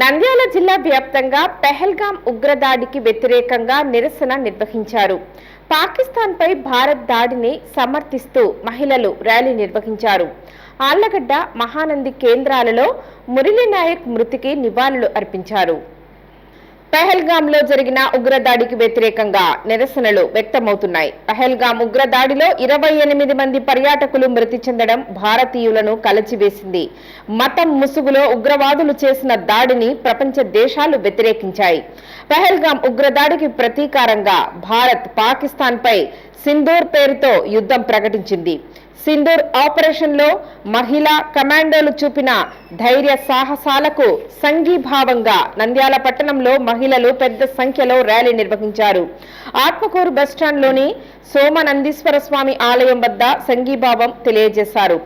నంద్యాల జిల్లా వ్యాప్తంగా పెహల్గాం ఉగ్రదాడికి వ్యతిరేకంగా నిరసన నిర్వహించారు. పాకిస్తాన్పై భారత్ దాడిని సమర్థిస్తూ మహిళలు ర్యాలీ నిర్వహించారు. ఆళ్ళగడ్డ మహానంది కేంద్రాలలో మురళీ నాయక్ మృతికి నివాళులు అర్పించారు. లో జరిగిన ఉగ్రదాడికి వ్యతిరేకంగా నిరసనలు వ్యక్తమవుతున్నాయి. పహల్గాం ఉగ్రదాడిలో ఇరవై ఎనిమిది మంది పర్యాటకులు మృతి చెందడం భారతీయులను కలచివేసింది. మతం ముసుగులో ఉగ్రవాదులు చేసిన దాడిని ప్రపంచ దేశాలు వ్యతిరేకించాయి. పహల్గాం ఉగ్రదాడికి ప్రతీకారంగా భారత్ పాకిస్తాన్పై సింధూర్ పేరుతో యుద్ధం ప్రకటించింది. సింధూర్ ఆపరేషన్లో మహిళా కమాండోలు చూపిన ధైర్య సాహసాలకు సంఘీభావంగా నంద్యాల పట్టణంలో మహిళలు పెద్ద సంఖ్యలో ర్యాలీ నిర్వహించారు. ఆత్మకూరు బస్టాండ్లోని సోమనందీశ్వర స్వామి ఆలయం వద్ద సంఘీభావం తెలియజేశారు.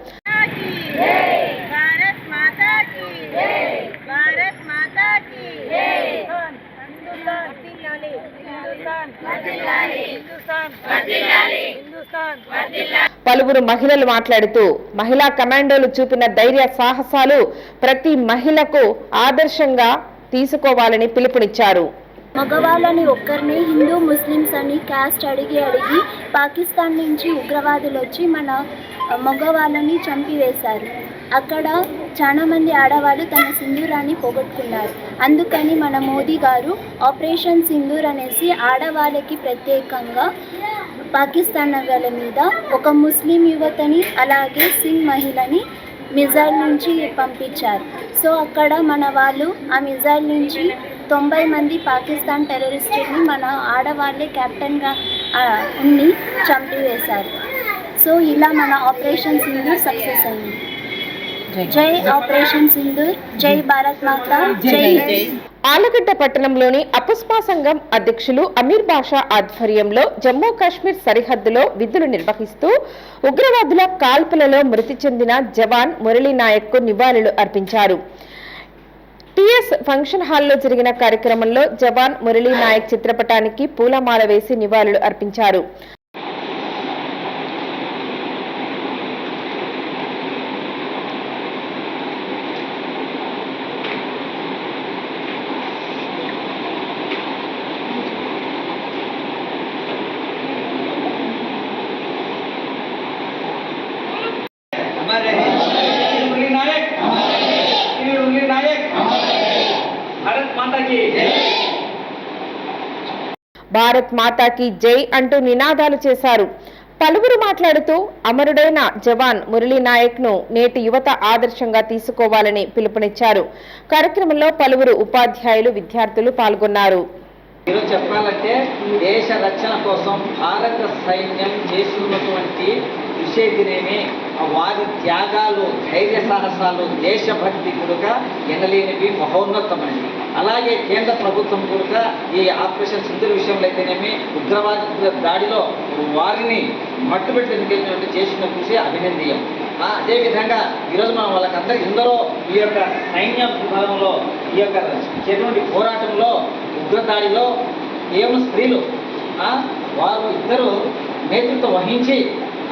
పలువురు మహిళలు మాట్లాడుతూ మహిళా కమాండోలు చూపిన ధైర్య సాహసాలు ప్రతి మహిళకు ఆదర్శంగా తీసుకోవాలని పిలుపునిచ్చారు. మగవాళ్ళని ఒక్కరిని హిందూ ముస్లిమ్స్ అని క్యాస్ట్ అడిగి అడిగి పాకిస్తాన్ నుంచి ఉగ్రవాదులు వచ్చి మన మగవాళ్ళని చంపివేశారు. అక్కడ చాలామంది ఆడవాళ్ళు తన సింధూరాన్ని పోగొట్టుకున్నారు. అందుకని మన మోదీ గారు ఆపరేషన్ సింధూర్ అనేసి ఆడవాళ్ళకి ప్రత్యేకంగా పాకిస్తాన్ నగల మీద ఒక ముస్లిం యువతని అలాగే సింగ్ మహిళని మిజైల్ నుంచి పంపించారు. సో అక్కడ మన వాళ్ళు ఆ మిజైల్ నుంచి తొంభై మంది పాకిస్తాన్ టెర్రరిస్టుని మన ఆడవాళ్ళే కెప్టెన్గా ఉన్ని ఉండి చంపివేశారు. సో ఇలా మన ఆపరేషన్ సింధూర్ సక్సెస్ అయింది. జై ఆపరేషన్ సింధూర్ జై భారత్ మాత జై ఆలగడ్డ పట్టణంలోని అపుస్మా సంఘం అధ్యక్షులు అమీర్ బాషా ఆధ్వర్యంలో జమ్మూ కాశ్మీర్ సరిహద్దులో విధులు నిర్వహిస్తూ ఉగ్రవాదుల కాల్పులలో మృతి చెందిన జవాన్ మురళీ నాయక్కు నివాళులు అర్పించారు. టిఎస్ ఫంక్షన్ హాల్లో జరిగిన కార్యక్రమంలో జవాన్ మురళీ నాయక్ చిత్రపటానికి పూలమాల వేసి నివాళులు అర్పించారు. భారత్ మాతాకి జై అంటూ నినాదాలు చేశారు. పలువురు మాట్లాడుతూ అమరుడైన జవాన్ మురళీ నాయక్ను నేటి యువత ఆదర్శంగా తీసుకోవాలని పిలుపునిచ్చారు. కార్యక్రమంలో పలువురు ఉపాధ్యాయులు విద్యార్థులు పాల్గొన్నారు. చెప్పాలంటే దేశ రక్షణ కోసం భారత సైన్యం చేస్తున్నటువంటి విషయతినేమి వారి త్యాగాలు ధైర్య సాహసాలు దేశభక్తి కనుక ఎనలేనివి మహోన్నతమైనవి. అలాగే కేంద్ర ప్రభుత్వం కనుక ఈ ఆపరేషన్ సింధుల విషయంలో అయితేనేమి ఉగ్రవాద దాడిలో వారిని మట్టుబెట్టేందుకు చేసిన కృషి అభినందీయం అదేవిధంగా ఈరోజు మనం వాళ్ళకందరూ ఎందరో ఈ యొక్క సైన్య విభాగంలో ఈ యొక్క చేటువంటి పోరాటంలో ఉగ్రదాడిలో కేవలం స్త్రీలు వారు ఇద్దరు నేతృత్వం వహించి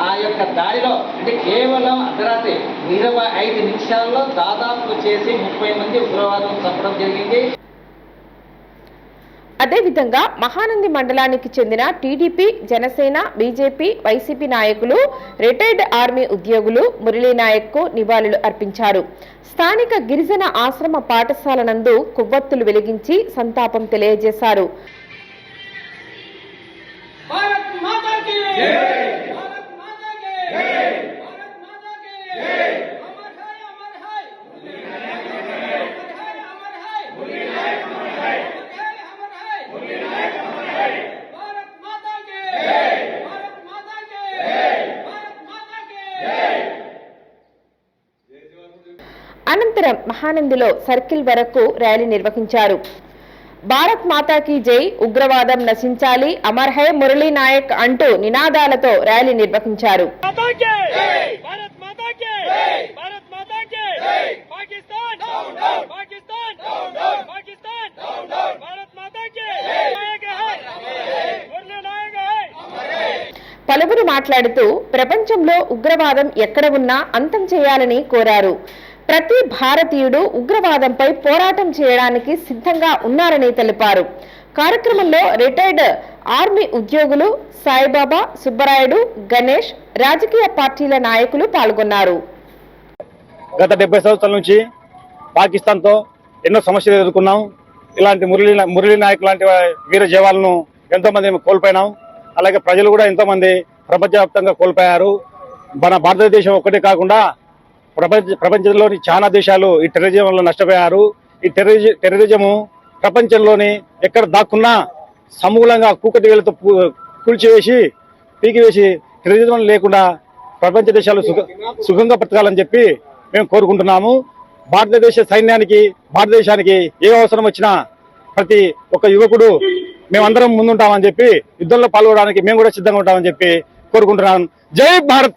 ఆ యొక్క దాడిలో అంటే కేవలం అర్ధరాత్రి ఇరవై ఐదు నిమిషాల్లో దాదాపు చేసి ముప్పై మంది ఉగ్రవాదం చంపడం జరిగింది. అదేవిధంగా మహానంది మండలానికి చెందిన టీడీపీ జనసేన బీజేపీ వైసీపీ నాయకులు రిటైర్డ్ ఆర్మీ ఉద్యోగులు మురళీ నాయక్కు నివాళులు అర్పించారు. స్థానిక గిరిజన ఆశ్రమ పాఠశాల నందు కొవ్వొత్తులు వెలిగించి సంతాపం తెలియజేశారు భారత్ మాతా కి భారత్ మాతా కి భారత్ మాతా కి అమర్ హై అమర్ హై అమర్ హై అమర్ హై అమర్ హై అమర్ హై భారత్ మాతా కి భారత్ మాతా కి భారత్ మాతా కి అనంతరం మహానందిలో సర్కిల్ వరకు ర్యాలీ నిర్వహించారు. భారత్ మాతాకి జై ఉగ్రవాదం నశించాలి అమర్ హై మురళీ నాయక్ అంటూ నినాదాలతో ర్యాలీ నిర్వహించారు. పలువురు మాట్లాడుతూ ప్రపంచంలో ఉగ్రవాదం ఎక్కడ ఉన్నా అంతం చేయాలని కోరారు. ప్రతి భారతీయుడు ఉగ్రవాదంపై పోరాటం చేయడానికి సిద్ధంగా ఉన్నారని తెలిపారు. కార్యక్రమంలో రిటైర్డ్ ఆర్మీ ఉద్యోగులు సాయిబాబా సుబ్బరాయుడు గణేష్ రాజకీయ పార్టీల నాయకులు పాల్గొన్నారు. గత డెబ్బై సంవత్సరాల నుంచి పాకిస్తాన్తో ఎన్నో సమస్యలు ఎదుర్కొన్నాం. ఇలాంటి మురళీ మురళీ నాయక్ లాంటి వీర జవాలను ఎంతో మంది కోల్పోయినాం. అలాగే ప్రజలు కూడా ఎంతో మంది ప్రపంచవ్యాప్తంగా కోల్పోయారు. మన భారతదేశం ఒక్కటే కాకుండా ప్రపంచ ప్రపంచంలోని చాలా దేశాలు ఈ టెర్రరిజం వల్ల నష్టపోయారు. ఈ టెర్రరిజం టెర్రరిజము ప్రపంచంలోని ఎక్కడ దాక్కున్నా సమూలంగా కూకటివేలతో కూల్చివేసి పీకివేసి టెర్రరిజం లేకుండా ప్రపంచ దేశాలు సుఖ సుఖంగా బ్రతకాలని చెప్పి మేము కోరుకుంటున్నాము. భారతదేశ సైన్యానికి భారతదేశానికి ఏ అవసరం వచ్చినా ప్రతి ఒక్క యువకుడు మేమందరం ముందుంటామని చెప్పి యుద్ధంలో పాల్గొనడానికి మేము కూడా సిద్ధంగా ఉంటామని చెప్పి కోరుకుంటున్నాం. జై భారత్!